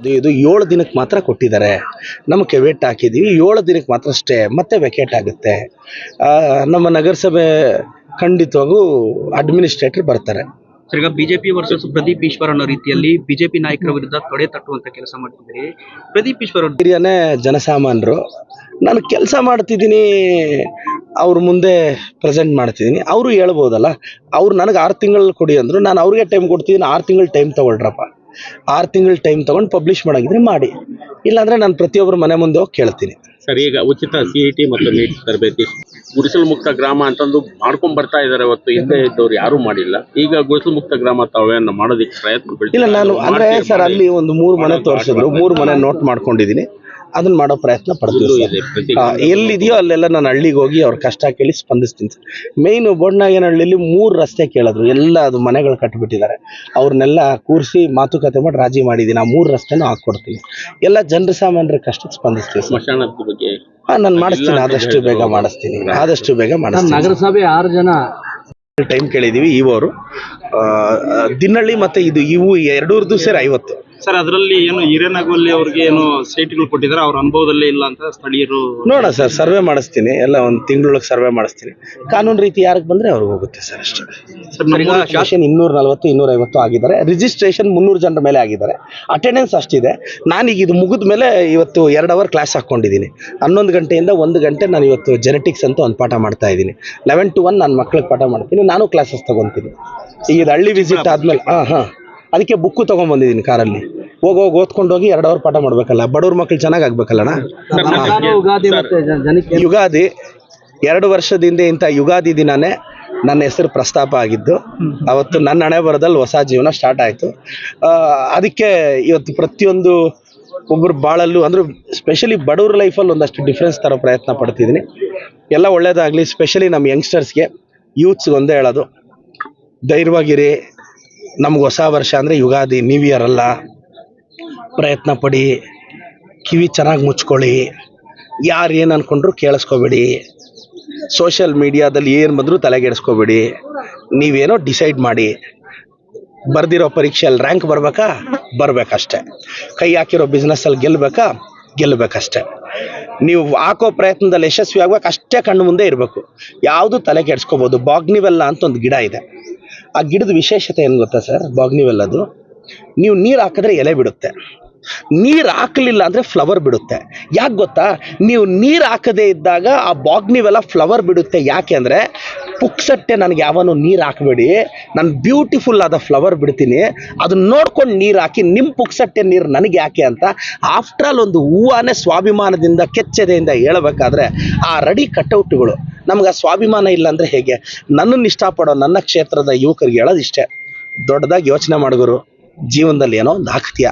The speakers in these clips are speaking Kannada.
ಇದು ಇದು ಏಳು ದಿನಕ್ಕೆ ಮಾತ್ರ ಕೊಟ್ಟಿದ್ದಾರೆ. ನಮಗೆ ವೆಟ್ ಹಾಕಿದ್ದೀವಿ ಏಳು ದಿನಕ್ಕೆ ಮಾತ್ರ ಅಷ್ಟೇ ಮತ್ತೆ ವೆಕೇಟ್ ಆಗುತ್ತೆ. ನಮ್ಮ ನಗರಸಭೆ ಖಂಡಿತವಾಗೂ ಅಡ್ಮಿನಿಸ್ಟ್ರೇಟರ್ ಬರ್ತಾರೆ. ಸರ್ ಈಗ ಬಿಜೆಪಿ ವರ್ಸಸ್ ಪ್ರದೀಪ್ ಈಶ್ವರ್ ಅನ್ನೋ ರೀತಿಯಲ್ಲಿ ಬಿಜೆಪಿ ನಾಯಕರ ವಿರುದ್ಧ ತೊಡೆ ತಟ್ಟುವಂತ ಕೆಲಸ ಮಾಡ್ತಿದ್ದೀರಿ. ಪ್ರದೀಪ್ ಈಶ್ವರ್ ಹಿರಿಯನೇ ಜನಸಾಮಾನ್ಯರು. ನಾನು ಕೆಲಸ ಮಾಡ್ತಿದ್ದೀನಿ ಅವ್ರ ಮುಂದೆ ಪ್ರೆಸೆಂಟ್ ಮಾಡ್ತಿದ್ದೀನಿ. ಅವರು ಹೇಳ್ಬೋದಲ್ಲ ಅವ್ರು ನನಗೆ ಆರು ತಿಂಗಳು ಕೊಡಿ ಅಂದರು ನಾನು ಅವ್ರಿಗೆ ಟೈಮ್ ಕೊಡ್ತಿದ್ದೀನಿ ಆರು ತಿಂಗಳು ಟೈಮ್ ತೊಗೊಳ್ರಪ್ಪ. ಆರು ತಿಂಗಳು ಟೈಮ್ ತಗೊಂಡು ಪಬ್ಲಿಷ್ ಮಾಡೋಂಗಿದ್ರೆ ಮಾಡಿ. ಇಲ್ಲಾಂದ್ರೆ ನಾನು ಪ್ರತಿಯೊಬ್ಬರ ಮನೆ ಮುಂದೆ ಹೋಗಿ ಕೇಳ್ತೀನಿ. ಸರಿ ಈಗ ಉಚಿತ ಸಿಇಟಿ ಮತ್ತು ನೀಟ್ ತರಬೇತಿ. ಗುಡಿಸಲು ಮುಕ್ತ ಗ್ರಾಮ ಅಂತಂದು ಮಾಡ್ಕೊಂಡ್ ಬರ್ತಾ ಇದಾರೆ ಹೊತ್ತು ಹಿಂದೆ ಇದ್ದವ್ರು ಯಾರು ಮಾಡಿಲ್ಲ. ಈಗ ಗುಡಿಸಲು ಮುಕ್ತ ಗ್ರಾಮ ತಾವೇ ಮಾಡೋದಕ್ಕೆ ಪ್ರಯತ್ನ ಇಲ್ಲ ನಾನು ಅಂದ್ರೆ ಸರ್ ಅಲ್ಲಿ ಒಂದು ಮೂರು ಮನೆ ತೋರಿಸಿದ್ರು. ಮೂರು ಮನೆ ನೋಟ್ ಮಾಡ್ಕೊಂಡಿದ್ದೀನಿ ಅದನ್ನ ಮಾಡೋ ಪ್ರಯತ್ನ ಪಡ್ತೀವಿ ಎಲ್ಲಿದೆಯೋ ಅಲ್ಲೆಲ್ಲ ನಾನು ಹಳ್ಳಿಗೆ ಹೋಗಿ ಅವ್ರ ಕಷ್ಟ ಕೇಳಿ ಸ್ಪಂದಿಸ್ತೀನಿ ಸರ್. ಮೇಯ್ನು ಬೋಡ್ನಾಗೇನಹಳ್ಳಿಲಿ ಮೂರು ರಸ್ತೆ ಕೇಳಿದ್ರು. ಎಲ್ಲ ಅದು ಮನೆಗಳು ಕಟ್ಬಿಟ್ಟಿದ್ದಾರೆ. ಅವ್ರನ್ನೆಲ್ಲ ಕೂರಿಸಿ ಮಾತುಕತೆ ಮಾಡಿ ರಾಜಿ ಮಾಡಿದ್ದೀನಿ ಆ ಮೂರು ರಸ್ತೆನೂ ಹಾಕ್ಕೊಡ್ತೀನಿ. ಎಲ್ಲ ಜನರ ಸಾಮಾನ್ಯರ ಕಷ್ಟಕ್ಕೆ ಸ್ಪಂದಿಸ್ತೀವಿ ಹಾಂ ನಾನು ಮಾಡಿಸ್ತೀನಿ. ಆದಷ್ಟು ಬೇಗ ಮಾಡಿಸ್ತೀನಿ. ಆದಷ್ಟು ಬೇಗ ಮಾಡಿಸ್ತೀನಿ ನಗರಸಭೆ ಆರು ಜನ ಟೈಮ್ ಕೇಳಿದ್ದೀವಿ ಇವರು ದಿನಹಳ್ಳಿ ಮತ್ತೆ ಇದು ಇವು ಎರಡೂರ್ದು ಸೇರಿ ಐವತ್ತು. ಸರ್ ಅದರಲ್ಲಿ ಏನು ಹಿರೇನಗೋಲಿ ಅವ್ರಿಗೆ ಏನು ಸೈಟ್ಗಳು ಕೊಟ್ಟಿದ್ದಾರೆ ಅವ್ರ ಅನುಭವದಲ್ಲೇ ಇಲ್ಲ ಅಂತ ಸ್ಥಳೀಯರು ನೋಡ ಸರ್ ಸರ್ವೆ ಮಾಡಿಸ್ತೀನಿ. ಎಲ್ಲ ಒಂದು ತಿಂಗಳೊಳಗೆ ಸರ್ವೆ ಮಾಡಿಸ್ತೀನಿ. ಕಾನೂನು ರೀತಿ ಯಾರಿಗೆ ಬಂದರೆ ಅವ್ರಿಗೆ ಹೋಗುತ್ತೆ ಸರ್ ಅಷ್ಟೇ. ಸ್ಟೇಷನ್ ಇನ್ನೂರ ನಲವತ್ತು ಇನ್ನೂರ ಐವತ್ತು ಆಗಿದ್ದಾರೆ. ರಿಜಿಸ್ಟ್ರೇಷನ್ ಮುನ್ನೂರು ಜನರ ಮೇಲೆ ಆಗಿದ್ದಾರೆ. ಅಟೆಂಡೆನ್ಸ್ ಅಷ್ಟಿದೆ. ನಾನೀಗ ಇದು ಮುಗಿದ ಮೇಲೆ ಇವತ್ತು ಎರಡು ಅವರ್ ಕ್ಲಾಸ್ ಹಾಕ್ಕೊಂಡಿದ್ದೀನಿ ಹನ್ನೊಂದು ಗಂಟೆಯಿಂದ ಒಂದು ಗಂಟೆ ನಾನು ಇವತ್ತು ಜೆನೆಟಿಕ್ಸ್ ಅಂತ ಒಂದು ಪಾಠ ಮಾಡ್ತಾ ಇದ್ದೀನಿ. ಲೆವೆನ್ ಟು ಒನ್ ನಾನು ಮಕ್ಳಿಗೆ ಪಾಠ ಮಾಡ್ತೀನಿ. ನಾನು ಕ್ಲಾಸಸ್ ತೊಗೊತೀನಿ. ಈಗ ಇದು ಹಳ್ಳಿ ವಿಸಿಟ್ ಆದಮೇಲೆ ಹಾಂ ಹಾಂ. ಅದಕ್ಕೆ ಬುಕ್ಕು ತಗೊಂಡ್ಬಂದಿದ್ದೀನಿ ಕಾರಲ್ಲಿ. ಹೋಗಿ ಹೋಗಿ ಓದ್ಕೊಂಡು ಹೋಗಿ ಎರಡು ಅವರ್ ಪಾಠ ಮಾಡಬೇಕಲ್ಲ. ಬಡವ್ರ ಮಕ್ಳು ಚೆನ್ನಾಗಿ ಆಗ್ಬೇಕಲ್ಲ ಯುಗಾದಿ ಎರಡು ವರ್ಷದಿಂದ ಇಂಥ ಯುಗಾದಿ ದಿನನೇ ನನ್ನ ಹೆಸರು ಪ್ರಸ್ತಾಪ ಆಗಿದ್ದು ಅವತ್ತು ನನ್ನ ಹಣೆ ಬರದಲ್ಲಿ ಹೊಸ ಜೀವನ ಸ್ಟಾರ್ಟ್ ಆಯಿತು. ಅದಕ್ಕೆ ಇವತ್ತು ಪ್ರತಿಯೊಂದು ಒಬ್ಬರು ಬಾಳಲ್ಲೂ ಅಂದ್ರೆ ಸ್ಪೆಷಲಿ ಬಡವ್ರ ಲೈಫಲ್ಲಿ ಒಂದಷ್ಟು ಡಿಫ್ರೆನ್ಸ್ ತರೋ ಪ್ರಯತ್ನ ಪಡ್ತಿದ್ದೀನಿ. ಎಲ್ಲ ಒಳ್ಳೇದಾಗಲಿ ಸ್ಪೆಷಲಿ ನಮ್ಮ ಯಂಗ್ಸ್ಟರ್ಸ್ಗೆ ಯೂತ್ಸ್ಗೆ ಒಂದೇ ಹೇಳೋದು. ಧೈರ್ಯವಾಗಿರಿ ನಮ್ಗೆ ಹೊಸ ವರ್ಷ ಅಂದರೆ ಯುಗಾದಿ ನ್ಯೂ ಇಯರ್ ಅಲ್ಲ. ಪ್ರಯತ್ನ ಪಡಿ, ಕಿವಿ ಚೆನ್ನಾಗಿ ಮುಚ್ಕೊಳ್ಳಿ. ಯಾರು ಏನು ಅಂದ್ಕೊಂಡ್ರು ಕೇಳಿಸ್ಕೋಬೇಡಿ. ಸೋಷಿಯಲ್ ಮೀಡಿಯಾದಲ್ಲಿ ಏನು ಬಂದರೂ ತಲೆಗೆಡಿಸ್ಕೋಬೇಡಿ. ನೀವೇನೋ ಡಿಸೈಡ್ ಮಾಡಿ. ಬರ್ದಿರೋ ಪರೀಕ್ಷೆಯಲ್ಲಿ ರ್ಯಾಂಕ್ ಬರಬೇಕಾ? ಬರಬೇಕಷ್ಟೆ. ಕೈ ಹಾಕಿರೋ ಬಿಸ್ನೆಸ್ಸಲ್ಲಿ ಗೆಲ್ಲಬೇಕಾ ಗೆಲ್ಲಬೇಕಷ್ಟೆ ನೀವು ಹಾಕೋ ಪ್ರಯತ್ನದಲ್ಲಿ ಯಶಸ್ವಿ ಆಗ್ಬೇಕು ಅಷ್ಟೇ ಕಣ್ಣು ಮುಂದೆ ಇರಬೇಕು. ಯಾವುದು ತಲೆ ಕೆಡಿಸ್ಕೋಬೋದು ಬಾಗ್ನಿವೆಲ್ಲ ಅಂತ ಒಂದು ಗಿಡ ಇದೆ. ಆ ಗಿಡದ ವಿಶೇಷತೆ ಏನು ಗೊತ್ತಾ ಸರ್? ಬಾಗ್ನಿವೆಲ್ಲದು ನೀವು ನೀರು ಹಾಕಿದ್ರೆ ಎಲೆ ಬಿಡುತ್ತೆ. ನೀರು ಹಾಕಲಿಲ್ಲ ಅಂದರೆ ಫ್ಲವರ್ ಬಿಡುತ್ತೆ. ಯಾಕೆ ಗೊತ್ತಾ? ನೀವು ನೀರು ಹಾಕದೇ ಇದ್ದಾಗ ಆ ಬಾಗ್ನಿವೆಲ್ಲ ಫ್ಲವರ್ ಬಿಡುತ್ತೆ. ಯಾಕೆ ಅಂದರೆ ಪುಕ್ಸಟ್ಟೆ ನನಗೆ ಯಾವನು ನೀರು ಹಾಕಬೇಡಿ. ನಾನು ಬ್ಯೂಟಿಫುಲ್ ಆದ ಫ್ಲವರ್ ಬಿಡ್ತೀನಿ. ಅದನ್ನ ನೋಡ್ಕೊಂಡು ನೀರು ಹಾಕಿ ನಿಮ್ಮ ಪುಕ್ಸಟ್ಟೆ ನೀರು ನನಗೆ ಯಾಕೆ ಅಂತ ಆಫ್ಟರ್ ಆಲ್ ಒಂದು ಹೂವಾನೇ ಸ್ವಾಭಿಮಾನದಿಂದ, ಕೆಚ್ಚೆದೆಯಿಂದ ಹೇಳಬೇಕಾದ್ರೆ ಆ ರೆಡಿ ಕಟೌಟ್ಗಳು ನಮ್ಗೆ ಆ ಸ್ವಾಭಿಮಾನ ಇಲ್ಲ ಅಂದರೆ ಹೇಗೆ? ನನ್ನನ್ನು ಇಷ್ಟಪಡೋ ನನ್ನ ಕ್ಷೇತ್ರದ ಯುವಕರಿಗೆ ಹೇಳೋದು ಇಷ್ಟೇ. ದೊಡ್ಡದಾಗಿ ಯೋಚನೆ ಮಾಡಿದ್ರು ಜೀವನದಲ್ಲಿ ಏನೋ ಒಂದು ಆಗ್ತೀಯ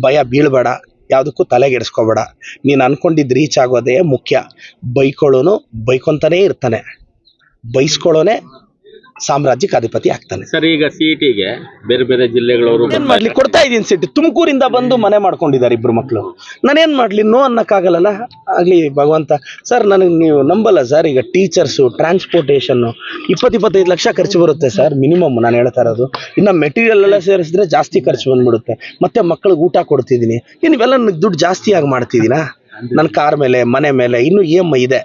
ಭಯ ಬೀಳಬೇಡ. ಯಾವುದಕ್ಕೂ ತಲೆಗೆಡಿಸ್ಕೋಬೇಡ ನೀನು ಅಂದ್ಕೊಂಡಿದ್ದು ರೀಚ್ ಆಗೋದೇ ಮುಖ್ಯ. ಬೈಕೊಳ್ಳೋನು ಬೈಕೊತಾನೇ ಇರ್ತಾನೆ. ಬೈಸ್ಕೊಳ್ಳೋನೆ ಸಾಮ್ರಾಜ್ಯಕ್ಕೆ ಅಧಿಪತಿ ಆಗ್ತಾನೆ. ಸರ್ ಈಗ ಸಿಟಿಗೆ ಬೇರೆ ಬೇರೆ ಜಿಲ್ಲೆಗಳವರು ಏನ್ ಮಾಡ್ಲಿ? ಕೊಡ್ತಾ ಇದೀನಿ ಸಿಟಿ. ತುಮಕೂರಿಂದ ಬಂದು ಮನೆ ಮಾಡ್ಕೊಂಡಿದ್ದಾರೆ ಇಬ್ರು ಮಕ್ಕಳು ನಾನೇನ್ ಮಾಡ್ಲಿ? ನೋ ಅನ್ನಕ್ಕಾಗಲ್ಲ ಆಗ್ಲಿ ಭಗವಂತ. ಸರ್ ನನಗೆ ನೀವು ನಂಬಲ್ಲ ಸರ್ ಈಗ ಟೀಚರ್ಸು ಟ್ರಾನ್ಸ್ಪೋರ್ಟೇಷನ್ನು. ಇಪ್ಪತ್ತು ಇಪ್ಪತ್ತೈದು ಲಕ್ಷ ಖರ್ಚು ಬರುತ್ತೆ ಸರ್ ಮಿನಿಮಮ್ ನಾನು ಹೇಳ್ತಾ ಇರೋದು. ಇನ್ನು ಮೆಟೀರಿಯಲ್ ಎಲ್ಲ ಸೇರಿಸಿದ್ರೆ ಜಾಸ್ತಿ ಖರ್ಚು ಬಂದ್ಬಿಡುತ್ತೆ. ಮತ್ತೆ ಮಕ್ಕಳಿಗೆ ಊಟ ಕೊಡ್ತಿದ್ದೀನಿ. ಇವೆಲ್ಲ ನನಗೆ ದುಡ್ಡು ಜಾಸ್ತಿಯಾಗಿ ಆಗಿ ಮಾಡ್ತಿದ್ದೀನಾ ನನ್ನ ಕಾರ್ ಮೇಲೆ ಮನೆ ಮೇಲೆ ಇನ್ನೂ ಇ ಎಂ ಐ ಇದೆ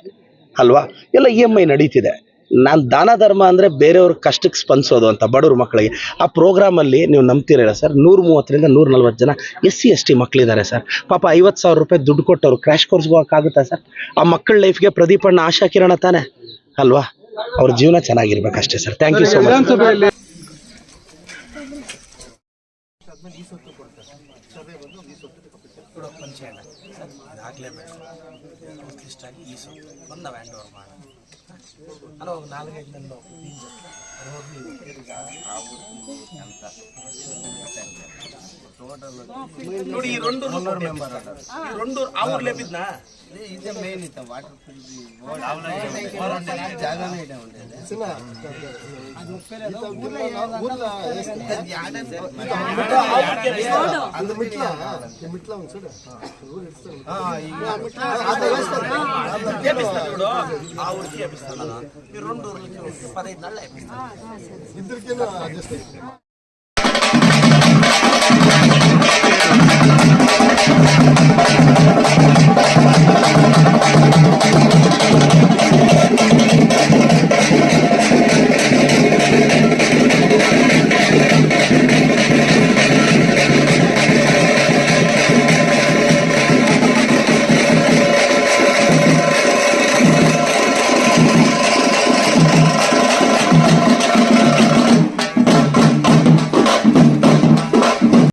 ಅಲ್ವಾ? ಎಲ್ಲ ಇ ಎಂ ಐ ನಡೀತಿದೆ. ನಾನು ದಾನ ಧರ್ಮ ಅಂದರೆ ಬೇರೆಯವ್ರ ಕಷ್ಟಕ್ಕೆ ಸ್ಪಂದಿಸೋದು ಅಂತ ಬಡವ್ರ ಮಕ್ಕಳಿಗೆ. ಆ ಪ್ರೋಗ್ರಾಮಲ್ಲಿ ನೀವು ನಂಬ್ತಿರಲ್ಲ ಸರ್ ನೂರ ಮೂವತ್ತರಿಂದ ನೂರ ನಲ್ವತ್ತು ಜನ ಎಸ್ ಸಿ ಎಸ್ ಟಿ ಮಕ್ಕಳಿದ್ದಾರೆ ಸರ್ ಪಾಪ ಐವತ್ತು ಸಾವಿರ ರೂಪಾಯಿ ದುಡ್ಡು ಕೊಟ್ಟವ್ರು ಕ್ರ್ಯಾಶ್ ಕೋರ್ಸ್ಗೆ ಹೋಗೋಕ್ಕಾಗುತ್ತಾ ಸರ್ ಆ ಮಕ್ಕಳ ಲೈಫ್ಗೆ ಪ್ರದೀಪಣ್ಣ ಆಶಾ ಕಿರಣ ತಾನೆ, ಅಲ್ವಾ? ಅವ್ರ ಜೀವನ ಚೆನ್ನಾಗಿರ್ಬೇಕಷ್ಟೇ sir thank you so much ದಾಖಲೆ ಬೇಕು ಉತ್ಕೃಷ್ಟಾಗಿ ಈಸು ಬಂದ ವ್ಯಾಂಡೋರ್ ಮಾಡ ಅಲ್ಲ ಒಂದು ನಾಲ್ಕೈದು ನೆಲ್ಲ ಹೋಗಿ ಅಂತ ನೋಡಿ ಈ 2 300 ಮెంబರರ್ಸ್ ಈ 2 ಅವರ್ಲೇ ಇದೆ ಮೇನ್ ಇತ್ತು ವಾಟರ್ ಫಿಲ್ಡ್ ಜಾಗನೇ ಇದೆ சின்ன ಅದು 300